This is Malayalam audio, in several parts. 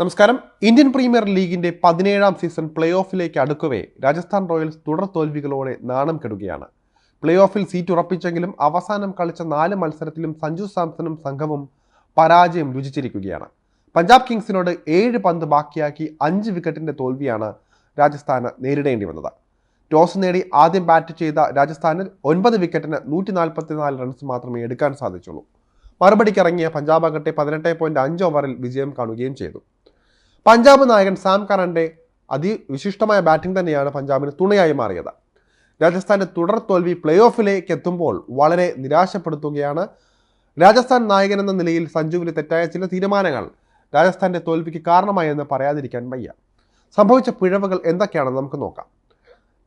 നമസ്കാരം. ഇന്ത്യൻ പ്രീമിയർ ലീഗിന്റെ പതിനേഴാം സീസൺ പ്ലേ ഓഫിലേക്ക് അടുക്കവേ രാജസ്ഥാൻ റോയൽസ് തുടർ തോൽവികളോടെ നാണം കെടുകയാണ്. പ്ലേ ഓഫിൽ സീറ്റ് ഉറപ്പിച്ചെങ്കിലും അവസാനം കളിച്ച നാല് മത്സരത്തിലും സഞ്ജു സാംസണും സംഘവും പരാജയം രുചിച്ചിരിക്കുകയാണ്. പഞ്ചാബ് കിങ്സിനോട് ഏഴ് പന്ത് ബാക്കിയാക്കി അഞ്ച് വിക്കറ്റിന്റെ തോൽവിയാണ് രാജസ്ഥാന് നേരിടേണ്ടി വന്നത്. ടോസ് നേടി ആദ്യം ബാറ്റ് ചെയ്ത രാജസ്ഥാനിൽ ഒൻപത് വിക്കറ്റിന് നൂറ്റി നാൽപ്പത്തിനാല് റൺസ് മാത്രമേ എടുക്കാൻ സാധിച്ചുള്ളൂ. മറുപടിക്കിറങ്ങിയ പഞ്ചാബ് ആകട്ടെ പതിനെട്ട് പോയിന്റ് അഞ്ച് ഓവറിൽ വിജയം കാണുകയും ചെയ്തു. പഞ്ചാബ് നായകൻ സാം കറന്റെ അതിവിശിഷ്ടമായ ബാറ്റിംഗ് തന്നെയാണ് പഞ്ചാബിന് തുണയായി മാറിയത്. രാജസ്ഥാന്റെ തുടർ തോൽവി പ്ലേ ഓഫിലേക്ക് എത്തുമ്പോൾ വളരെ നിരാശപ്പെടുത്തുകയാണ് രാജസ്ഥാൻ നായകൻ എന്ന നിലയിൽ സഞ്ജുവിന് തെറ്റായ ചില തീരുമാനങ്ങൾ രാജസ്ഥാന്റെ തോൽവിക്ക് കാരണമായെന്ന് പറയാതിരിക്കാൻ വയ്യ. സംഭവിച്ച പിഴവുകൾ എന്തൊക്കെയാണെന്ന് നമുക്ക് നോക്കാം.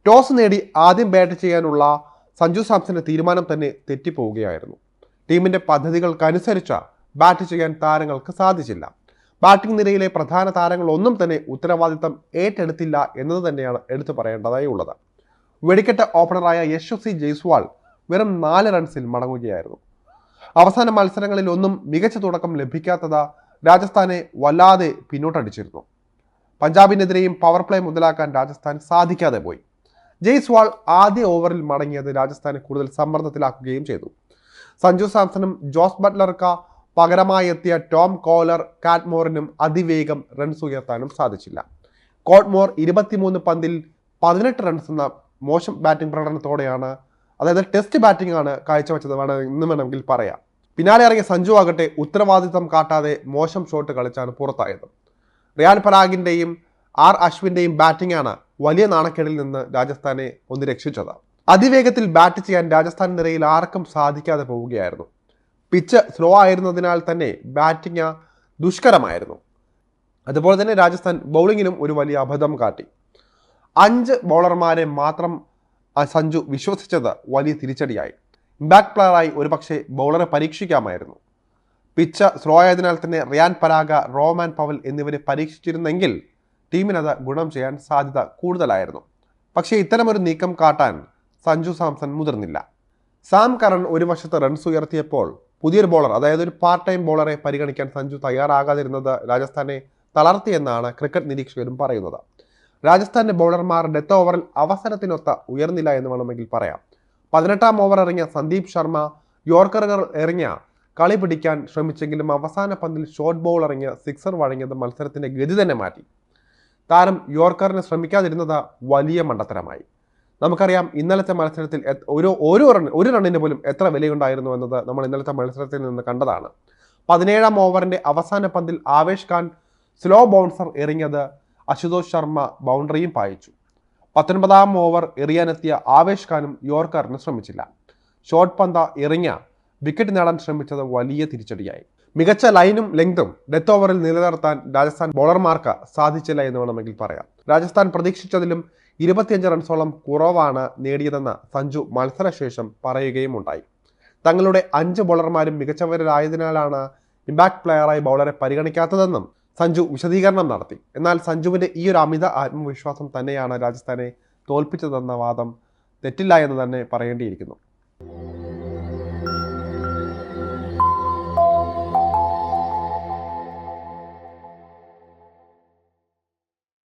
ടോസ് നേടി ആദ്യം ബാറ്റ് ചെയ്യാനുള്ള സഞ്ജു സാംസന്റെ തീരുമാനം തന്നെ തെറ്റിപ്പോവുകയായിരുന്നു. ടീമിന്റെ പദ്ധതികൾക്കനുസരിച്ച് ബാറ്റ് ചെയ്യാൻ താരങ്ങൾക്ക് സാധിച്ചില്ല. ബാറ്റിംഗ് നിരയിലെ പ്രധാന താരങ്ങൾ ഒന്നും തന്നെ ഉത്തരവാദിത്തം ഏറ്റെടുത്തില്ല എന്നത് തന്നെയാണ് എടുത്തു പറയേണ്ടതായി ഉള്ളത്. വെടിക്കെട്ട് ഓപ്പണറായ യശസ്വി ജയ്സ്വാൾ വെറും നാല് റൺസിൽ മടങ്ങുകയായിരുന്നു. അവസാന മത്സരങ്ങളിൽ ഒന്നും മികച്ച തുടക്കം ലഭിക്കാത്തത് രാജസ്ഥാനെ വല്ലാതെ പിന്നോട്ടടിച്ചിരുന്നു. പഞ്ചാബിനെതിരെയും പവർ പ്ലേ മുതലാക്കാൻ രാജസ്ഥാൻ സാധിക്കാതെ പോയി. ജയ്സ്വാൾ ആദ്യ ഓവറിൽ മടങ്ങിയത് രാജസ്ഥാനെ കൂടുതൽ സമ്മർദ്ദത്തിലാക്കുകയും ചെയ്തു. സഞ്ജു സാംസണും ജോസ് ബട്ട്ലർക്ക പകരമായി എത്തിയ ടോം കോലർ കാറ്റ്മോറിനും അതിവേഗം റൺസ് ഉയർത്താനും സാധിച്ചില്ല. കോട്ട്മോർ ഇരുപത്തിമൂന്ന് പന്തിൽ പതിനെട്ട് റൺസ് എന്ന മോശം ബാറ്റിംഗ് പ്രകടനത്തോടെയാണ് അതായത് ടെസ്റ്റ് ബാറ്റിംഗ് ആണ് കാഴ്ചവെച്ചത് വേണം എന്ന് വേണമെങ്കിൽ പറയാം. പിന്നാലെ ഇറങ്ങിയ സഞ്ജു ആകട്ടെ ഉത്തരവാദിത്തം കാട്ടാതെ മോശം ഷോട്ട് കളിച്ചാണ് പുറത്തായത്. റിയാൻ പരാഗിന്റെയും ആർ അശ്വിന്റെയും ബാറ്റിംഗ് ആണ് വലിയ നാണക്കേടിൽ നിന്ന് രാജസ്ഥാനെ ഒന്ന് രക്ഷിച്ചത്. അതിവേഗത്തിൽ ബാറ്റ് ചെയ്യാൻ രാജസ്ഥാൻ നിരയിൽ ആർക്കും സാധിക്കാതെ പോവുകയായിരുന്നു. പിച്ച് സ്ലോ ആയിരുന്നതിനാൽ തന്നെ ബാറ്റിംഗ് ദുഷ്കരമായിരുന്നു. അതുപോലെ തന്നെ രാജസ്ഥാൻ ബൗളിങ്ങിനും ഒരു വലിയ അബദ്ധം കാട്ടി. അഞ്ച് ബൗളർമാരെ മാത്രം സഞ്ജു വിശ്വസിച്ചത് വലിയ തിരിച്ചടിയായി. ഇമ്പാക്ട് പ്ലെയറായി ഒരുപക്ഷെ ബൗളറെ പരീക്ഷിക്കാമായിരുന്നു. പിച്ച് സ്ലോ ആയതിനാൽ തന്നെ റിയാൻ പരാഗ റോമാൻ പവൽ എന്നിവരെ പരീക്ഷിച്ചിരുന്നെങ്കിൽ ടീമിനത് ഗുണം ചെയ്യാൻ സാധ്യത കൂടുതലായിരുന്നു. പക്ഷേ ഇത്തരമൊരു നീക്കം കാട്ടാൻ സഞ്ജു സാംസൺ മുതിർന്നില്ല. സാം കറൺ ഒരു വശത്ത് റൺസ് ഉയർത്തിയപ്പോൾ പുതിയൊരു ബോളർ അതായത് ഒരു പാർട്ട് ടൈം ബോളറെ പരിഗണിക്കാൻ സഞ്ജു തയ്യാറാകാതിരുന്നത് രാജസ്ഥാനെ തളർത്തിയെന്നാണ് ക്രിക്കറ്റ് നിരീക്ഷകരും പറയുന്നത്. രാജസ്ഥാന്റെ ബോളർമാർ ഡെത്ത് ഓവറിൽ അവസരത്തിനൊത്ത ഉയർന്നില്ല എന്ന് വേണമെങ്കിൽ പറയാം. പതിനെട്ടാം ഓവർ ഇറങ്ങിയ സന്ദീപ് ശർമ്മ യോർക്കറുകൾ എറിഞ്ഞ കളി പിടിക്കാൻ ശ്രമിച്ചെങ്കിലും അവസാന പന്തിൽ ഷോർട്ട് ബോൾ ഇറങ്ങിയ സിക്സർ വഴങ്ങിയത് മത്സരത്തിന്റെ ഗതി തന്നെ മാറ്റി. താരം യോർക്കറിനെ ശ്രമിക്കാതിരുന്നത് വലിയ മണ്ടത്തരമായി. നമുക്കറിയാം ഇന്നലത്തെ മത്സരത്തിൽ ഒരു ഓരോ റൺ ഒരു റണ്ണിന് പോലും എത്ര വിലയുണ്ടായിരുന്നു എന്നത് നമ്മൾ ഇന്നലത്തെ മത്സരത്തിൽ നിന്ന് കണ്ടതാണ്. പതിനേഴാം ഓവറിന്റെ അവസാന പന്തിൽ ആവേശ് ഖാൻ സ്ലോ ബൗൺസർ എറിഞ്ഞത് അശുതോഷ് ശർമ്മ ബൗണ്ടറിയും പായിച്ചു. പത്തൊൻപതാം ഓവർ എറിയാനെത്തിയ ആവേശ് ഖാനും യോർക്കറിന് ശ്രമിച്ചില്ല. ഷോർട്ട് പന്ത എറിഞ്ഞ വിക്കറ്റ് നേടാൻ ശ്രമിച്ചത് വലിയ തിരിച്ചടിയായി. മികച്ച ലൈനും ലെങ്തും ഡെത്ത് ഓവറിൽ നിലനിർത്താൻ രാജസ്ഥാൻ ബോളർമാർക്ക് സാധിച്ചില്ല എന്ന് വേണമെങ്കിൽ പറയാം. രാജസ്ഥാൻ പ്രതീക്ഷിച്ചതിലും ഇരുപത്തിയഞ്ച് റൺസോളം കുറവാണ് നേടിയതെന്ന് സഞ്ജു മത്സരശേഷം പറയുകയും ഉണ്ടായി തങ്ങളുടെ അഞ്ച് ബോളർമാരും മികച്ചവരായതിനാലാണ് ഇമ്പാക്ട് പ്ലെയറായി ബൗളറെ പരിഗണിക്കാത്തതെന്നും സഞ്ജു വിശദീകരണം നടത്തി. എന്നാൽ സഞ്ജുവിന്റെ ഈ ഒരു അമിത ആത്മവിശ്വാസം തന്നെയാണ് രാജസ്ഥാനെ തോൽപ്പിച്ചതെന്ന വാദം തെറ്റില്ല എന്ന് തന്നെ പറയേണ്ടിയിരിക്കുന്നു.